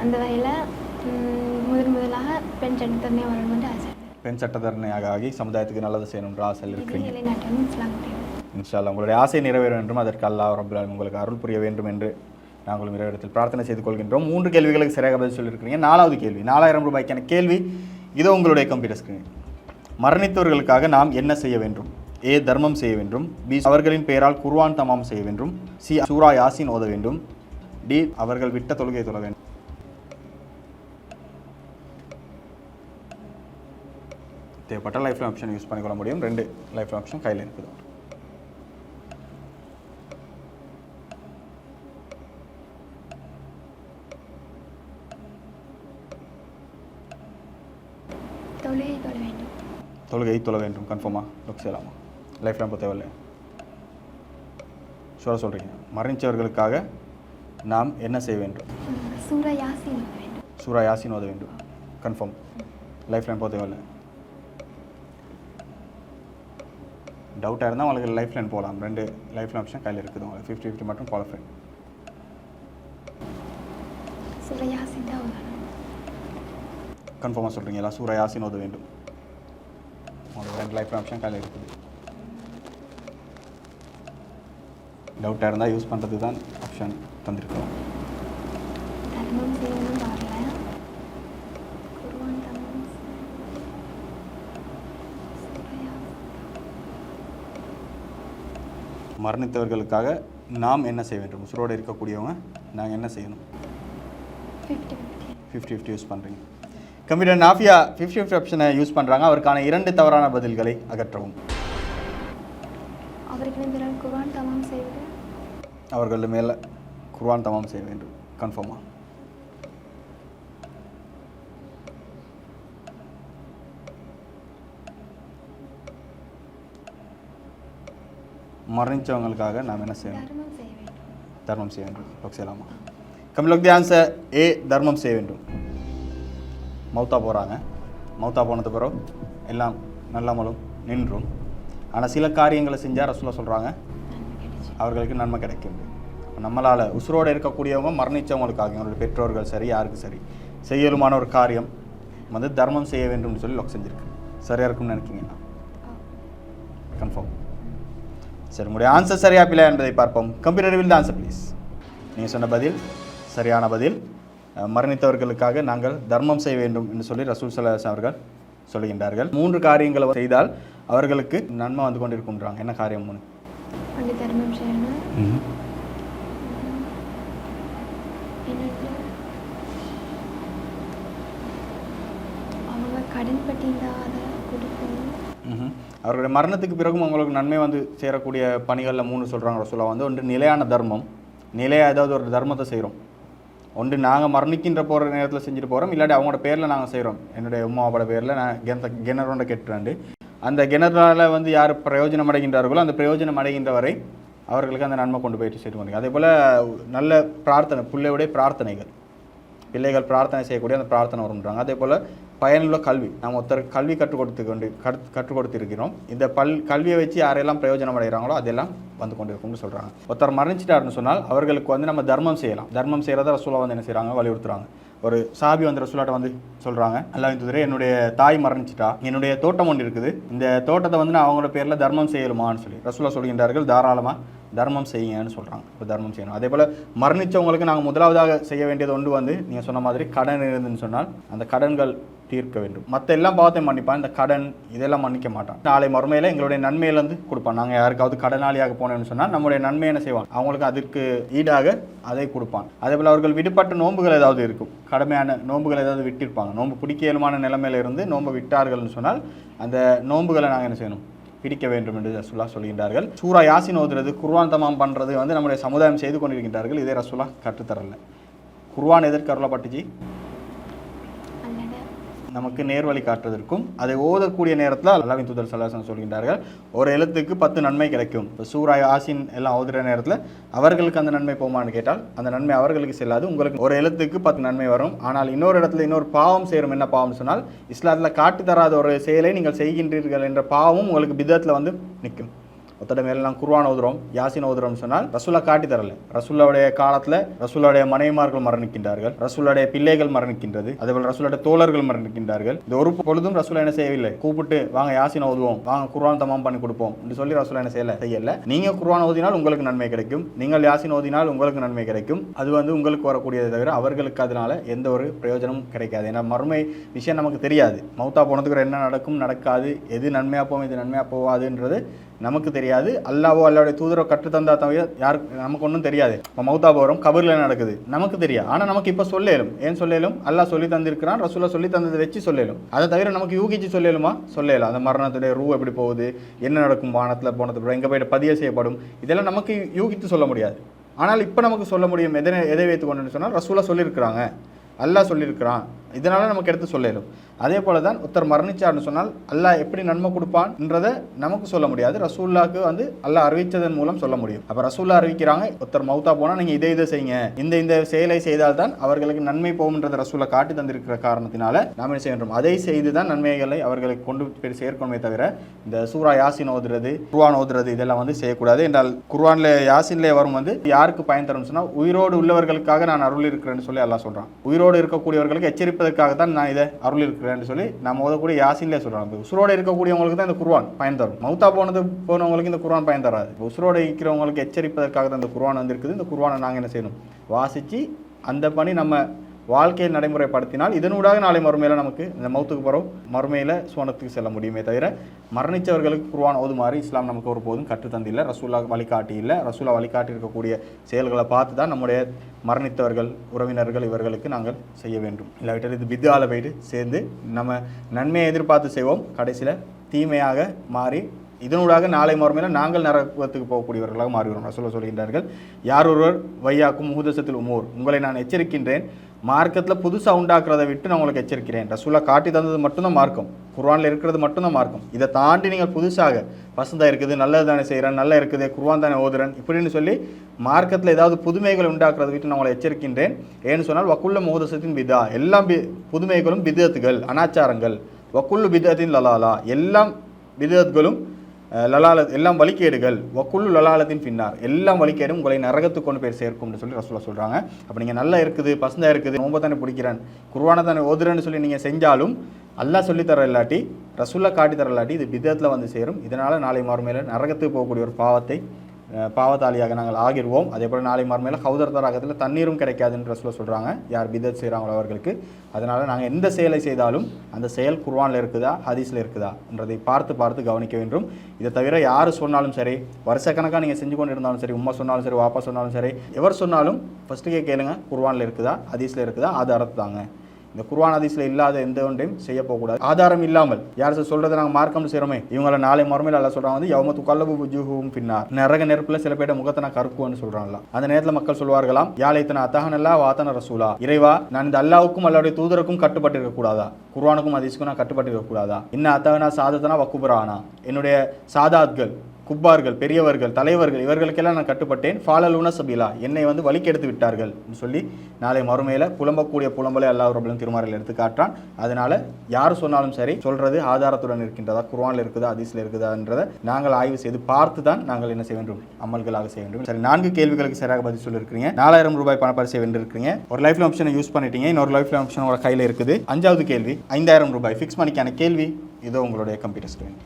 அந்த வகையில் முதல் முதலாக பெண் சட்டத்தரணியாக வரணும்னு ஆசை பெண் சட்டத்தரணியாக ஆகி சமுதாயத்துக்கு நல்லது செய்யணுன்ற இது இருக்கிறீங்க இன்ஷால்லா உங்களுடைய ஆசை நிறைவேற வேண்டும் அதற்கு அல்லாஹ் ரபுல் உங்களுக்கு அருள் புரிய வேண்டும் என்று நாங்களும் இறைவிடத்தில் பிரார்த்தனை செய்து கொள்கின்றோம். மூன்று கேள்விகளுக்கு சரியாக பதில் சொல்லியிருக்கிறீங்க. நாலாவது கேள்வி. நாலாயிரம் ரூபாய்க்கான கேள்வி. இதோ உங்களுடைய கம்ப்யூட்டர் ஸ்க்ரீன் மரணித்தவர்களுக்காக நாம் என்ன செய்ய வேண்டும்? ஏ தர்மம் செய்ய வேண்டும். பி அவர்களின் பெயரால் குர்வான் தமாம் செய்ய வேண்டும். சி சூரா யாசின் ஓத வேண்டும். டி அவர்கள் விட்ட தொழுகை தொழ வேண்டும். தேவைப்பட்ட லைஃப் ஆப்ஷன் யூஸ் பண்ணிக்கொள்ள முடியும். ரெண்டு லைஃப் ஆப்ஷன் கையில் இருக்குது. தொழுகை தொழ வேண்டும். தொழுகை தொழ வேண்டும். கன்ஃபார்மாக லுக் செய்யலாமா? லைஃப் டைம் தேவையில்லை. ஷுவராக சொல்கிறீங்க மரணித்தவர்களுக்காக நாம் என்ன செய்ய வேண்டும்? சூரா யாசின் சூரா யாசின் ஓத வேண்டும். கன்ஃபார்ம். லைஃப் லைன் போக தேவையில்லை. டவுட்டாக இருந்தால் உங்களுக்கு லைஃப் லைன் போகலாம். ரெண்டு லைஃப் லைன் ஆப்ஷன் கையில் இருக்குது. உங்களுக்கு ஃபிஃப்டி ஃபிஃப்டி மட்டும் குவாலிஃபை சூரா யாசின் தான் ஓதணும் கன்ஃபார்மாக சொல்கிறீங்களா சூரா யாசின் ஓத வேண்டும். உங்களுக்கு ரெண்டு லைஃப் ஆப்ஷன் கையில் இருக்குது. டவுட்டாக இருந்தால் யூஸ் பண்ணுறது தான் ஆப்ஷன் தந்திருக்கிறோம் மரணித்தவர்களுக்காக நாம் என்ன செய்ய வேண்டும்? உசுரோடு இருக்கக்கூடியவங்க நாங்கள் என்ன செய்யணும்? ஃபிஃப்டி ஃபிஃப்டி யூஸ் பண்ணுறீங்க கம்ப்யூட்டர் நாஃபியா ஃபிஃப்டி ஃபிஃப்டி ஆப்ஷனை யூஸ் பண்ணுறாங்க அவருக்கான இரண்டு தவறான பதில்களை அகற்றவும். அவர்கள் மேலே குர்ஆன் தமாம் செய்ய வேண்டும். கன்ஃபார்மாக மரணித்தவங்களுக்காக நாம் என்ன செய்யணும்? தர்மம் செய்ய வேண்டும். செய்யலாமா கம்மிலோக் தி ஆன்சர் ஏ தர்மம் செய்ய வேண்டும். மௌத்தா போகிறாங்க மௌத்தா போனது பிறகு எல்லாம் நல்லமலும் நின்றும். ஆனால் சில காரியங்களை செஞ்சால் ரசூலா சொல்கிறாங்க அவர்களுக்கு நன்மை கிடைக்கும். நம்மளால் உசுரோடு இருக்கக்கூடியவங்க மரணித்தவங்களுக்காக அவங்களுடைய பெற்றோர்கள் சரி யாருக்கு சரி. செய்யலுமான ஒரு காரியம் வந்து தர்மம் செய்ய வேண்டும்னு சொல்லி லொக் செஞ்சுருக்கு. சரியாக இருக்கும்னு நினைக்கிங்கன்னா கன்ஃபார்ம் சரி உங்களுடைய ஆன்சர் சரியா பிள்ளை என்பதை பார்ப்போம். கம்ப்யூட்டர் வில் ஆன்சர் ப்ளீஸ் நீங்கள் சொன்ன பதில் சரியான பதில். மரணித்தவர்களுக்காக நாங்கள் தர்மம் செய்ய வேண்டும் என்று சொல்லி ரசூல் சல்லாஸ் அவர்கள் சொல்லுகின்றார்கள் மூன்று காரியங்களை செய்தால் அவர்களுக்கு நன்மை வந்து கொண்டிருக்கின்றாங்க என்ன காரியம் மூணு. அவர்களுடைய மரணத்துக்கு பிறகும் அவங்களுக்கு நன்மை வந்து சேரக்கூடிய பணிகளில் மூணு சொல்கிறாங்க ரசூலா வந்து ஒன்று நிலையான தர்மம். நிலையாக ஏதாவது ஒரு தர்மத்தை செய்கிறோம் ஒன்று நாங்கள் மரணிக்கின்ற போகிற நேரத்தில் செஞ்சுட்டு போகிறோம் இல்லாட்டி அவங்களோட பேரில் நாங்கள் செய்கிறோம் என்னுடைய உமாவோட பேரில் நான் கெந்த கிணறோண்ட கெட்டுறாண்டு. அந்த கிணறால் வந்து யார் பிரயோஜனம் அடைகின்றார்களோ அந்த பிரயோஜனம் அடைகின்ற வரை அவர்களுக்கு அந்த நன்மை கொண்டு போயிட்டு செய்து கொண்டு அதே போல் நல்ல பிரார்த்தனை பிள்ளையுடைய பிரார்த்தனைகள். பிள்ளைகள் பிரார்த்தனை செய்யக்கூடிய அந்த பிரார்த்தனை வரும்ன்றாங்க. அதே போல் பயனுள்ள கல்வி. நாம் ஒருத்தர் கல்வி கற்றுக் கொடுத்து கொண்டு கற்று கற்றுக் கொடுத்திருக்கிறோம். இந்த பல் கல்வியை வச்சு யாரெல்லாம் பிரயோஜனம் அடைகிறாங்களோ அதெல்லாம் வந்து கொண்டிருக்கும்னு சொல்கிறாங்க ஒருத்தர் மரணிச்சிட்டாருன்னு சொன்னால் அவர்களுக்கு வந்து நம்ம தர்மம் செய்யலாம். தர்மம் செய்கிறத ரசூலா வந்து என்ன செய்கிறாங்க வலியுறுத்துறாங்க. ஒரு சாபி வந்து ரசூலாட்ட வந்து சொல்கிறாங்க அல்லாஹ் துதரே என்னுடைய தாய் மரணிச்சிட்டா. என்னுடைய தோட்டம் ஒன்று இருக்குது. இந்த தோட்டத்தை வந்து நான் அவங்களோட பேரில் தர்மம் செய்யலுமான்னு சொல்லி ரசூலா சொல்கின்றார்கள் தாராளமாக தர்மம் செய்யுங்கன்னு சொல்கிறாங்க இப்போ தர்மம் செய்யணும். அதே போல் மரணித்தவங்களுக்கு நாங்கள் முதலாவதாக செய்ய வேண்டியது ஒன்று வந்து நீங்கள் சொன்ன மாதிரி கடன் இருந்துன்னு சொன்னால் அந்த கடன்கள் தீர்க்க வேண்டும். மற்ற எல்லாம் பாவத்தையும் மன்னிப்பான். இந்த கடன் இதெல்லாம் மன்னிக்க மாட்டான். நாளை மறுமையில் எங்களுடைய நன்மையிலேருந்து கொடுப்பான். நாங்கள் யாருக்காவது கடனாளியாக போனோம்னு சொன்னால் நம்முடைய நன்மை என்ன செய்வான்? அவங்களுக்கு அதற்கு ஈடாக அதை கொடுப்பான். அதே போல் அவர்கள் விடுபட்ட நோன்புகள் ஏதாவது இருக்கும். கடமையான நோன்புகள் ஏதாவது விட்டிருப்பாங்க. நோன்பு பிடிக்க இயலுமான நிலைமையில இருந்து நோன்பு விட்டார்கள்னு சொன்னால் அந்த நோன்புகளை நாங்கள் என்ன செய்யணும்? பிடிக்க வேண்டும் என்று ரசுல்லா சொல்கின்றார்கள். சூரா யாசின் ஓதுறது குர்வான் தமாம் பண்ணுறது வந்து நம்முடைய சமுதாயம் செய்து கொண்டிருக்கின்றார்கள். இதே ரசுல்லா கற்றுத்தரல. குர்வான் எதற்கு அருளப்பட்டுச்சு? நமக்கு நேர்வழி காட்டுவதற்கும் அதை ஓதக்கூடிய நேரத்தில் அல்லாவின் தூதர் சல்லாசன் சொல்கின்றார்கள் ஒரு எழுத்துக்கு பத்து நன்மை கிடைக்கும். இப்போ சூராய் ஆசின் எல்லாம் ஓதுற நேரத்தில் அவர்களுக்கு அந்த நன்மை போமான்னு கேட்டால் அந்த நன்மை அவர்களுக்கு செல்லாது உங்களுக்கு ஒரு எழுத்துக்கு பத்து நன்மை வரும். ஆனால் இன்னொரு இடத்துல இன்னொரு பாவம் செய்கிறோம் என்ன பாவம் சொன்னால் இஸ்லாத்தில் காட்டு தராத ஒரு செயலை நீங்கள் செய்கின்றீர்கள் என்ற பாவம் உங்களுக்கு பிதத்தில் வந்து நிற்கும் ஒத்தட மேலாம் குர்ஆன் ஓதுறோம் யாசின் ஓதுறோம்னு சொன்னால் ரசூலா காட்டி தரல. ரசூல்லாவுடைய காலத்தில் ரசூலுடைய மனைவிமார்கள் மரணிக்கின்றார்கள் ரசூலுடைய பிள்ளைகள் மரணிக்கின்றது அதேபோல் ரசூலுடைய தோழர்கள் மரணிக்கின்றார்கள். இந்த ஒரு பொழுதும் ரசூலா என்ன செய்யவில்லை. கூப்பிட்டு வாங்க யாசின் ஓதுவோம் வாங்க குர்ஆன் தமாம் பண்ணி கொடுப்போம் என்று சொல்லி ரசூலா என்ன செய்யல? செய்யல. நீங்க குர்வான் ஓதினால் உங்களுக்கு நன்மை கிடைக்கும் நீங்கள் யாசின் ஓதினால் உங்களுக்கு நன்மை கிடைக்கும். அது வந்து உங்களுக்கு வரக்கூடியதை தவிர அவர்களுக்கு அதனால எந்த ஒரு பிரயோஜனமும் கிடைக்காது. ஏன்னா மறுமை விஷயம் நமக்கு தெரியாது. மௌத்தா போனதுக்கு என்ன நடக்கும் நடக்காது எது நன்மையா போகும் இது நன்மையா போகாதுன்றது நமக்கு தெரியாது. அல்லாவோ அல்லாவுடைய தூதரோ கற்றுத்தந்தா தவிர யாருக்கு நமக்கு ஒன்றும் தெரியாது. இப்போ மௌத்தா போகிறோம் கபரில் நடக்குது? நமக்கு தெரியாது. ஆனால் நமக்கு இப்போ சொல்லலும். ஏன் சொல்லலும்? அல்லாஹ் சொல்லி தந்திருக்கிறான் ரசூலா சொல்லி தந்ததை வச்சு சொல்லேலும். அதை தவிர நமக்கு யூகிச்சு சொல்லலுமா? சொல்லலாம் அந்த மரணத்துடைய ரூ எப்படி போகுது? என்ன நடக்கும்? வானத்தில் போனது எங்கே போயிட்டு பதிய செய்யப்படும்? இதெல்லாம் நமக்கு யூகித்து சொல்ல முடியாது. ஆனால் இப்போ நமக்கு சொல்ல முடியும் எதை எதை வைத்து கொண்டுன்னு சொன்னால் ரசூலா சொல்லியிருக்கிறாங்க. அல்லாஹ் சொல்லியிருக்கிறான். இதனால் நமக்கு எடுத்து சொல்லிடும் அதே போல தான் ஒருத்தர் மரணிச்சார்னு சொன்னால் அல்லாஹ் எப்படி நன்மை கொடுப்பான்ன்றதை நமக்கு சொல்ல முடியாது. ரசூல்லாக்கு வந்து அல்லாஹ் அறிவித்ததன் மூலம் சொல்ல முடியும். அப்போ ரசூல்லா அறிவிக்கிறாங்க ஒருத்தர் மௌத்தா போனால் நீங்கள் இதை இதை செய்யுங்க. இந்த இந்த செயலை செய்தால் தான் அவர்களுக்கு நன்மை போகும்ன்றதை ரசூலா காட்டி தந்திருக்கிற காரணத்தினால நாம் என்ன செய்கின்றோம் அதை செய்து தான் நன்மைகளை அவர்களுக்கு கொண்டு போய் சேர்க்கணுமே தவிர இந்த சூரா யாசின் ஓதுறது குர்வான் ஓதுறது இதெல்லாம் வந்து செய்யக்கூடாது. என்றால் குர்வானில் யாசின்லேயே வரும் வந்து யாருக்கு பயன் தரும்னு சொன்னால் உயிரோடு உள்ளவர்களுக்காக நான் அருள் இருக்கிறேன்னு சொல்லி எல்லாம் சொல்கிறான் உயிரோடு இருக்கக்கூடியவர்களுக்கு எச்சரிப்பதற்காக தான் நான் இதை அருள் சொல்லி நம்ம ஓதக்கூடிய சொல்கிறோம் சொல்கிறாங்க உசுரோடு இருக்கக்கூடியவங்களுக்கு தான் இந்த குர்வான் பயன் தரும். மௌத்தா போனது போனவங்களுக்கு இந்த குர்வான் பயன் தராது. இப்போ உசுரோடு இருக்கிறவங்களுக்கு எச்சரிப்பதற்காக தான் இந்த குர்வான் வந்திருக்குது. இந்த குர்வானை நாங்கள் என்ன செய்யணும்? வாசித்து அந்த பணி நம்ம வாழ்க்கையை நடைமுறைப்படுத்தினால் இதனூடாக நாளை மறுமையில் நமக்கு இந்த மௌத்துக்கு பிறகு மறுமையில் சுவனத்துக்கு செல்ல முடியுமே தவிர மரணித்தவர்களுக்கு குர்ஆன் ஓதுமாறு இஸ்லாம் நமக்கு ஒருபோதும் கற்றுத்தந்தில்லை. ரசூல்லா வழிகாட்டி இல்லை. ரசூலா வழிகாட்டி இருக்கக்கூடிய செயல்களை பார்த்து தான் நம்முடைய மரணித்தவர்கள் உறவினர்கள் இவர்களுக்கு நாங்கள் செய்ய வேண்டும். இல்லாவிட்டால் இது வித்யாவில் போயிட்டு சேர்ந்து நம்ம நன்மையை எதிர்பார்த்து செய்வோம். கடைசியில் தீமையாக மாறி இதனூடாக நாளை மறுமையில் நாங்கள் நரகத்துக்கு போகக்கூடியவர்களாக மாறுகிறோம் ரசூலா சொல்கின்றார்கள் யார் ஒருவர் வையாக்கும் முகுதசத்தில் உமோர் உங்களை நான் எச்சரிக்கின்றேன். மார்க்கத்தில் புதுசாக உண்டாக்குறதை விட்டு நான் உங்களுக்கு எச்சரிக்கிறேன். ரசூலா காட்டி தந்தது மட்டும்தான் மார்க்கம். குர்வானில் இருக்கிறது மட்டும்தான் மார்க்கம். இதை தாண்டி நீங்கள் புதுசாக பசந்தா இருக்குது நல்லது தானே செய்கிறேன் நல்லா இருக்குது குர்வான் தானே ஓதுறேன் இப்படின்னு சொல்லி மார்க்கத்தில் ஏதாவது புதுமைகளை உண்டாக்குறதை விட்டு நான் உங்களை எச்சரிக்கின்றேன். ஏன்னு சொன்னால் வக்குள்ள முகதசத்தின் பிதா. எல்லாம் பி புதுமைகளும் பிதத்துகள் அனாச்சாரங்கள். வக்குள்ளு பிதத்தின் லலாலா. எல்லாம் விதத்துகளும் லலால எல்லாம் வழிகேடுகள். வக்குள்ளு லலாலத்தின் பின்னார் எல்லாம் வழிகேடும் உங்களை நரகத்துக்கு கொண்டு போய் சேர்க்கும்னு சொல்லி ரசூலா சொல்கிறாங்க அப்போ நீங்கள் நல்லா இருக்குது பசந்தா இருக்குது ரொம்ப தானே பிடிக்கிறேன் குருவானை தானே ஓதுறேன்னு சொல்லி நீங்கள் செஞ்சாலும் அல்லாஹ் சொல்லித்தர தர இல்லாட்டி ரசூலா காட்டி தர இல்லாட்டி இது பிதத்தில் வந்து சேரும். இதனால் நாளை மறுமையில் நரகத்துக்கு போகக்கூடிய ஒரு பாவத்தை பாவத்தாளியாக நாங்கள் ஆகிடுவோம் அதே போல் நாளை மறுமையில் ஹவுதர் தராகத்தில் தண்ணீரும் கிடைக்காதுன்ற சொல்ல சொல்கிறாங்க யார் பிதத் செய்கிறாங்களோ அவர்களுக்கு. அதனால் நாங்கள் எந்த செயலை செய்தாலும் அந்த செயல் குர்வானில் இருக்குதா ஹதீஸில் இருக்குதா என்றதை பார்த்து பார்த்து கவனிக்க வேண்டும். இதை தவிர யார் சொன்னாலும் சரி வருஷக்கணக்காக நீங்கள் செஞ்சு கொண்டு இருந்தாலும் சரி உமா சொன்னாலும் சரி வாப்பா சொன்னாலும் சரி எவர் சொன்னாலும் ஃபஸ்ட்டுக்கே கேளுங்க குர்வானில் இருக்குதா ஹதீஸில் இருக்குதா ஆதாரத்தை தாங்க இந்த குர்வான் அதிசயில் இல்லாத எந்த ஒன்றையும் செய்ய போகக்கூடாது. ஆதாரம் இல்லாமல் யார் சார் சொல்றதை நாங்கள் மார்க்கம் செய்கிறோமே இவங்கள நாளை மறுமையில் அல்ல சொல்கிறாங்க வந்து யவமத்து கல்லபு புஜுகும் பின்னார் நரக நெருப்பில் சில பேர்ட்ட முகத்தை நான் கருக்குவேன்னு சொல்கிறாங்களா அந்த நேரத்தில் மக்கள் சொல்வார்களாம் யாழை தன அத்தகன் அல்லா வாத்தன ரசூலா. இறைவா நான் இந்த அல்லாவுக்கும் அல்லாவுடைய தூதருக்கும் கட்டுப்பட்டு இருக்கக்கூடாதா குர்வானுக்கும் ஹதீஸுக்கும் நான் கட்டுப்பட்டு இருக்கக்கூடாதா இன்னும் அத்தகனா சாதத்தனா வக்குபுரானா என்னுடைய சாதாத்கள் குப்பார்கள் பெரியவர்கள் தலைவர்கள் இவர்களுக்கெல்லாம் நான் கட்டுப்பட்டேன். ஃபாலலூன சபிலா என்னை வந்து வழிக்கு எடுத்து விட்டார்கள் ன்னு சொல்லி நாளை மறுமையில் புலம்பக்கூடிய புலம்பலை அல்லாஹ் ரபுலும் திருமறையில் எடுத்து காட்டுறான். அதனால் யார் சொன்னாலும் சரி சொல்கிறது ஆதாரத்துடன் இருக்கின்றதா குர்வானில் இருக்குதா அதிசில் இருக்குதான்றதை நாங்கள் ஆய்வு செய்து பார்த்து தான் நாங்கள் என்ன செய்ய வேண்டும்? அமல்களாக செய்ய வேண்டும். சரி நான்கு கேள்விகளுக்கு சரியாக பதில் சொல்லியிருக்கிறீங்க. நாலாயிரம் ரூபாய் பணப்பரிசை வென்றிருக்கிறீங்க. ஒரு லைஃப் ஆப்ஷனை யூஸ் பண்ணிட்டீங்க. இன்னொரு லைஃப் ஆப்ஷன் உங்களோட கையில் இருக்குது. அஞ்சாவது கேள்வி ஐந்தாயிரம் ரூபாய் ஃபிக்ஸ் மணிக்கான கேள்வி இதோ உங்களுடைய கம்ப்யூட்டர் ஸ்க்ரீன்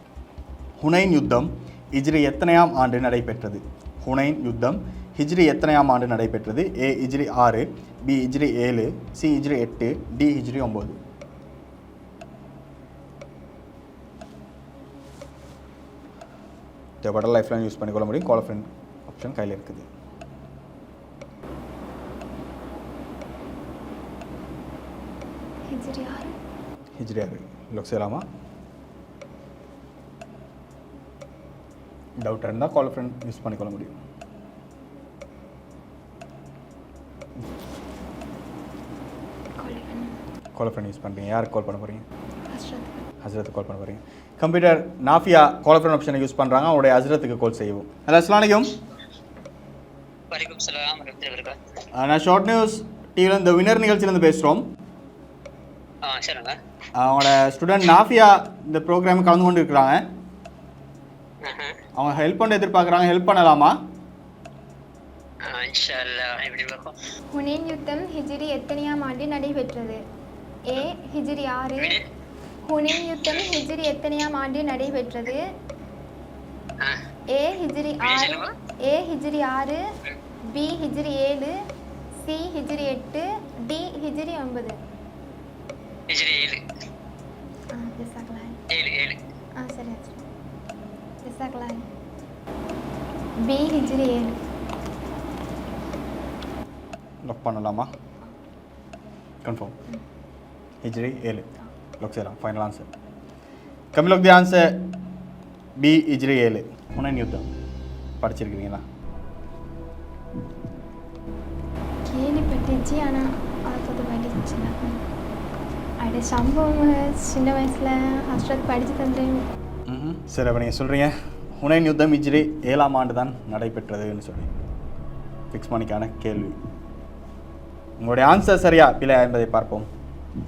ஹுனைன் யுத்தம் ஹிஜ்ரி எத்தனையாம் ஆண்டு நடைபெற்றது? ஹுனைன் யுத்தம். ஹிஜ்ரி எத்தனையாம் ஆண்டு நடைபெற்றது? ஏ ஹிஜ்ரி ஆறு பி ஹிஜ்ரி ஏழு சி ஹிஜ்ரி எட்டு டி ஹிஜ்ரி ஒம்பது. தேவைப்பட்ட லைஃப்லைன் யூஸ் பண்ணிக்கொள்ள முடியும். கால் ஃப்ரெண்ட் ஆப்ஷன் கையில் இருக்குது. ஹிஜ்ரி ஆறு. ஹிஜ்ரி ஆறு. லுக் செய்யலாமா டவுட் இருந்தால் கால் ஃப்ரெண்ட் யூஸ் பண்ணிக்கொள்ள முடியும். கால் ஃப்ரெண்ட் யூஸ் பண்ணுறீங்க யாருக்கு கால் பண்ண போகிறீங்க ஹசரத்துக்கு கால் பண்ண போகிறீங்க கம்ப்யூட்டர் நாஃபியா கால் ஃப்ரெண்ட் ஆப்ஷனை யூஸ் பண்ணுறாங்க அவருடைய ஹசரத்துக்கு கால் செய்வோம் ஹலோ. அஹ் நான் ஷார்ட் நியூஸ் டிவியில் இந்த வினர் நிகழ்ச்சியிலேருந்து பேசுகிறோம் அவங்களோட ஸ்டூடெண்ட் நாஃபியா இந்த ப்ரோக்ராம் கலந்து கொண்டு இருக்கிறாங்க. அவங்க ஹெல்ப் பண்ண எதிர்பார்க்குறாங்க ஹெல்ப் பண்ணலாமா? ஹுனேன் யுத்தம் ஹிஜ்ரி எத்தனையாம் ஆண்டு நடைபெற்றது? ஏ ஹிஜ்ரி ஆறு. ஹுனேன் யுத்தம் ஹிஜ்ரி எத்தனையாம் ஆண்டு நடைபெற்றது? ஏ ஹிஜ்ரி ஆறு. ஏ ஹிஜ்ரி ஆறு. பி ஹிஜ்ரி ஏழு. சி ஹிஜ்ரி எட்டு. டி ஹிஜ்ரி ஒன்பது. ஹிஜ்ரி ஏழு. ஆ சரி சரி ஜசாக்லாய் பி ஹிஜ்ரி ஏழு லாக் பண்ணலாமா? கன்ஃபார்ம் ஹிஜ்ரி ஏழு லாக் செய்யலாம். ஃபைனல் ஆன்சர் கம்மி லாக் தி ஆன்சர் பி ஹிஜ்ரி ஏழு முன்னணி யுத்தம் படிச்சிருக்கிறீங்களா? கேள்விப்பட்டுச்சு ஆனால் அதை படிச்சு அப்படி சம்பவம் சின்ன வயசில் ஹஸ்ரத் படித்து தந்தேன். சரி அப்போ நீங்கள் சொல்கிறீங்க ஹுனைன் யுத்தம் ஹிஜ்ரி ஏழாம் ஆண்டு தான் நடைபெற்றதுன்னு சொல்லி. ஃபிக்ஸ் மணிக்கான கேள்வி. உங்களுடைய ஆன்சர் சரியா? பிழை என்பதை பார்ப்போம்.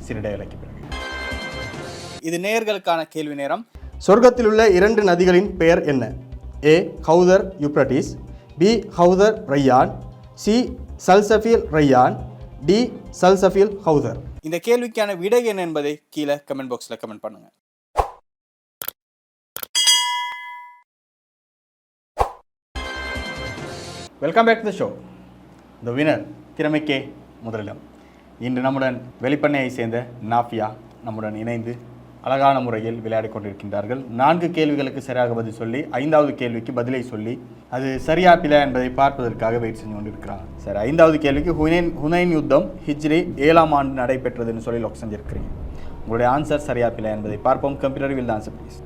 சிறிட விலைக்கு பிறகு. இது நேயர்களுக்கான கேள்வி நேரம். சொர்க்கத்தில் உள்ள இரண்டு நதிகளின் பெயர் என்ன? ஏ ஹவுதர் யூப்ரட்டிஸ். பி ஹவுதர் ரையான். சி சல்சஃபில் ரையான். டி சல்சஃபில் ஹவுதர் இந்த கேள்விக்கான விடை என்ன என்பதை கீழே கமெண்ட் பாக்ஸில் கமெண்ட் பண்ணுங்கள் welcome back to show the winner திறமைக்கே முதலிடம். இன்று நம்முடன் வெளிப்பண்ணையை சேர்ந்த நாஃபியா நம்முடன் இணைந்து அழகான முறையில் விளையாடி கொண்டிருக்கின்றார்கள். நான்கு கேள்விகளுக்கு சரியாக பதில் சொல்லி ஐந்தாவது கேள்விக்கு பதிலை சொல்லி அது சரியா பிழை என்பதை பார்ப்பதற்காக வெயிட் செஞ்சு கொண்டிருக்கிறார். சார் ஐந்தாவது கேள்விக்கு ஹுனைன் ஹுனைன் யுத்தம் ஹிஜ்ரி ஏழாம் ஆண்டு நடைபெற்றதுன்னு சொல்லி லொக் செஞ்சிருக்கிறீங்க. உங்களுடைய ஆன்சர் சரியா பிழை என்பதை பார்ப்போம். கம்ப்யூட்டர் வில் ஆன்சர் ப்ளீஸ்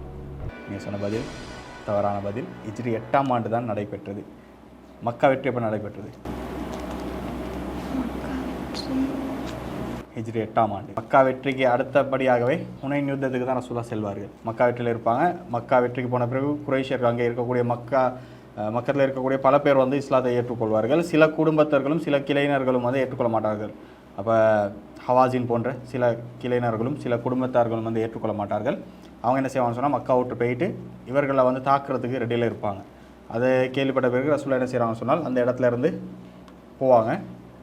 நீங்கள் சொன்ன பதில் தவறான பதில். ஹிஜ்ரி எட்டாம் ஆண்டு தான் நடைபெற்றது. மக்கா வெற்றி எப்போ நடைபெற்றது? ஹிஜ்ரி எட்டாம் ஆண்டு. மக்கா வெற்றிக்கு அடுத்தபடியாகவே உனைன் யுத்தத்துக்கு தான் ரசூலா செல்வார்கள். மக்கா வெற்றியில் இருப்பாங்க. மக்கா வெற்றிக்கு போன பிறகு குரேஷியர்கள் அங்கே இருக்கக்கூடிய மக்கா மக்கத்தில் இருக்கக்கூடிய பல பேர் வந்து இஸ்லாத்தை ஏற்றுக்கொள்வார்கள். சில குடும்பத்தர்களும் சில கிளையினர்களும் வந்து ஏற்றுக்கொள்ள மாட்டார்கள். அப்போ ஹவாஜின் போன்ற சில கிளையினர்களும் சில குடும்பத்தார்களும் வந்து ஏற்றுக்கொள்ள மாட்டார்கள். அவங்க என்ன செய்வாங்கன்னு சொன்னால் மக்கா விட்டு போயிட்டு இவர்களை வந்து தாக்குறதுக்கு ரெடியில் இருப்பாங்க. அதை கேள்விப்பட்ட பிறகு ரசூலா என்ன செய்கிறாங்கன்னு சொன்னால் அந்த இடத்துல இருந்து போவாங்க.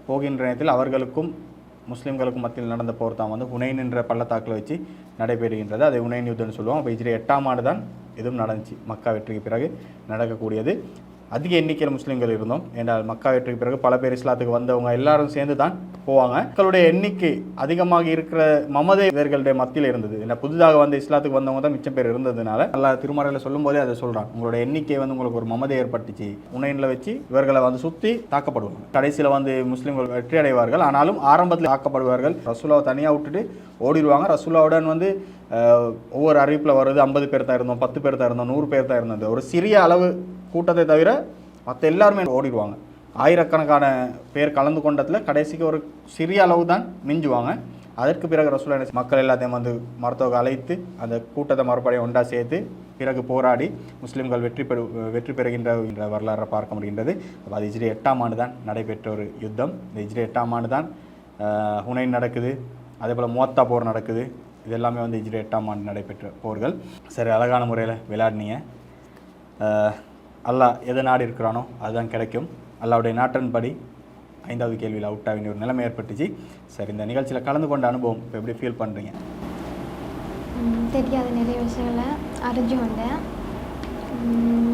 போகின்ற நேரத்தில் அவர்களுக்கும் முஸ்லீம்களுக்கும் மத்தியில் நடந்த போர் தான் வந்து ஹுனைன் என்ற பள்ளத்தாக்கில் வச்சு நடைபெறுகின்றது. அதை ஹுனைன் யுத்தம்னு சொல்லுவோம் அப்போ இஜ்ரி எட்டாம் ஆண்டு தான் இதுவும் நடந்துச்சு. மக்கா வெற்றிக்கு பிறகு நடக்கக்கூடியது. அதிக எண்ணிக்கையில் முஸ்லீம்கள் இருந்தோம். என்றால் மக்கா வெற்றிக்கு பிறகு பல பேர் இஸ்லாத்துக்கு வந்தவங்க எல்லாரும் சேர்ந்து தான் போவாங்க. மக்களுடைய எண்ணிக்கை அதிகமாக இருக்கிற மமதை இவர்களுடைய மத்தியில் இருந்தது. ஏன்னா புதிதாக வந்து இஸ்லாத்துக்கு வந்தவங்க தான் மிச்சம் பேர் இருந்ததுனால நல்லா திருமறையில் சொல்லும் போதே அதை சொல்கிறான் உங்களோட எண்ணிக்கை வந்து உங்களுக்கு ஒரு மமதை ஏற்பட்டுச்சு. உனைனில் வச்சு இவர்களை வந்து சுற்றி தாக்கப்படுவாங்க. கடைசியில் வந்து முஸ்லீம்கள் வெற்றி அடைவார்கள் ஆனாலும் ஆரம்பத்தில் தாக்கப்படுவார்கள். ரசூலாவை தனியாக விட்டுட்டு ஓடிடுவாங்க. ரசூல்லாவுடன் வந்து ஒவ்வொரு அறிவிப்பில் வருது ஐம்பது பேர் தான் இருந்தோம் பத்து பேர் தான் இருந்தோம் நூறு பேர் தான் இருந்தது ஒரு சிறிய அளவு கூட்டத்தை தவிர மற்ற எல்லாருமே ஓடிடுவாங்க. ஆயிரக்கணக்கான பேர் கலந்து கொண்டதில் கடைசிக்கு ஒரு சிறிய அளவு தான் மிஞ்சுவாங்க. அதற்கு பிறகு ரசூலா மக்கள் எல்லாத்தையும் வந்து மருத்துவ அழைத்து அந்த கூட்டத்தை மறுபடியும் ஒன்றா சேர்த்து பிறகு போராடி முஸ்லீம்கள் வெற்றி பெறு வெற்றி பெறுகின்ற என்ற வரலாறை பார்க்க முடிகின்றது. அப்போ அது இஜ்ரி எட்டாம் ஆண்டு தான் நடைபெற்ற ஒரு யுத்தம். இந்த இஜ்ரி எட்டாம் ஆண்டு தான் ஹுனை ஹுனைன் நடக்குது. அதே போல் மோத்தா போர் நடக்குது. இது எல்லாமே வந்து இஜ்ரி எட்டாம் ஆண்டு நடைபெற்ற போர்கள். சரி அழகான முறையில் விளையாடினீங்க. அல்லா அல்லாஹ் எதை நாடு இருக்கிறானோ அதுதான் கிடைக்கும். அல்லாவுடைய நாட்டின்படி ஐந்தாவது கேள்வியில் அவுட் ஆக வேண்டிய ஒரு நிலைமை ஏற்பட்டுச்சு. சரி இந்த நிகழ்ச்சியில் கலந்து கொண்ட அனுபவம் இப்போ எப்படி ஃபீல் பண்ணுறீங்க தெரியாத நிறைய விஷயங்களை அறிஞ்சு வந்தேன்.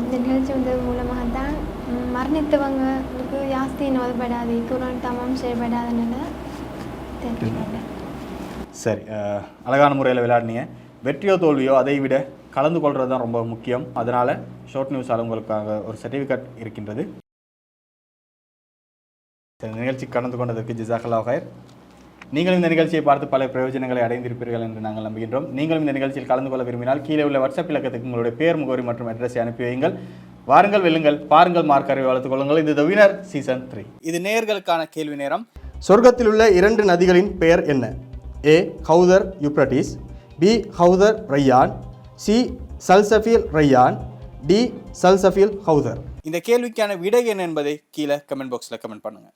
இந்த நிகழ்ச்சி வந்தது மூலமாக தான் ம், மரணித்தவங்களுக்கு ஜாஸ்தி நோய்படாது குரான் தமம் செய்யப்படாதனால தெரிஞ்சுக்கொண்டேன் சரி அழகான முறையில் விளையாடினீங்க. வெற்றியோ தோல்வியோ அதை விட கலந்து கொள்வது தான் ரொம்ப முக்கியம். அதனால் ஷார்ட் நியூஸால் உங்களுக்காக ஒரு சர்டிஃபிகேட் இருக்கின்றது. இந்த நிகழ்ச்சி கலந்து கொண்டதற்கு ஜிசாகலா ஹயர் நீங்களும் இந்த நிகழ்ச்சியை பார்த்து பல பிரயோஜனங்களை அடைந்திருப்பீர்கள் என்று நாங்கள் நம்புகின்றோம். நீங்களும் இந்த நிகழ்ச்சியில் கலந்து கொள்ள விரும்பினால் கீழே உள்ள வாட்ஸ்அப் இலக்கத்துக்கு உங்களுடைய பேர் முகவரி மற்றும் அட்ரஸை அனுப்பி வையுங்கள். வாருங்கள் வெல்லுங்கள் பாருங்கள் மார்க்கரை வளர்த்துக் கொள்ளுங்கள். இது த வினர் சீசன் த்ரீ இது நேர்களுக்கான கேள்வி நேரம். சொர்க்கத்தில் உள்ள இரண்டு நதிகளின் பெயர் என்ன? ஏ ஹவுதர் யூப்ரட்டிஸ் பி ஹவுதர் ரையான் சி சல்சஃபீல் ரையான் டி சல்சஃபீல் ஹவுதர் இந்த கேள்விக்கான விடை என்ன என்பதை கீழே கமெண்ட் பாக்ஸில் கமெண்ட் பண்ணுங்கள்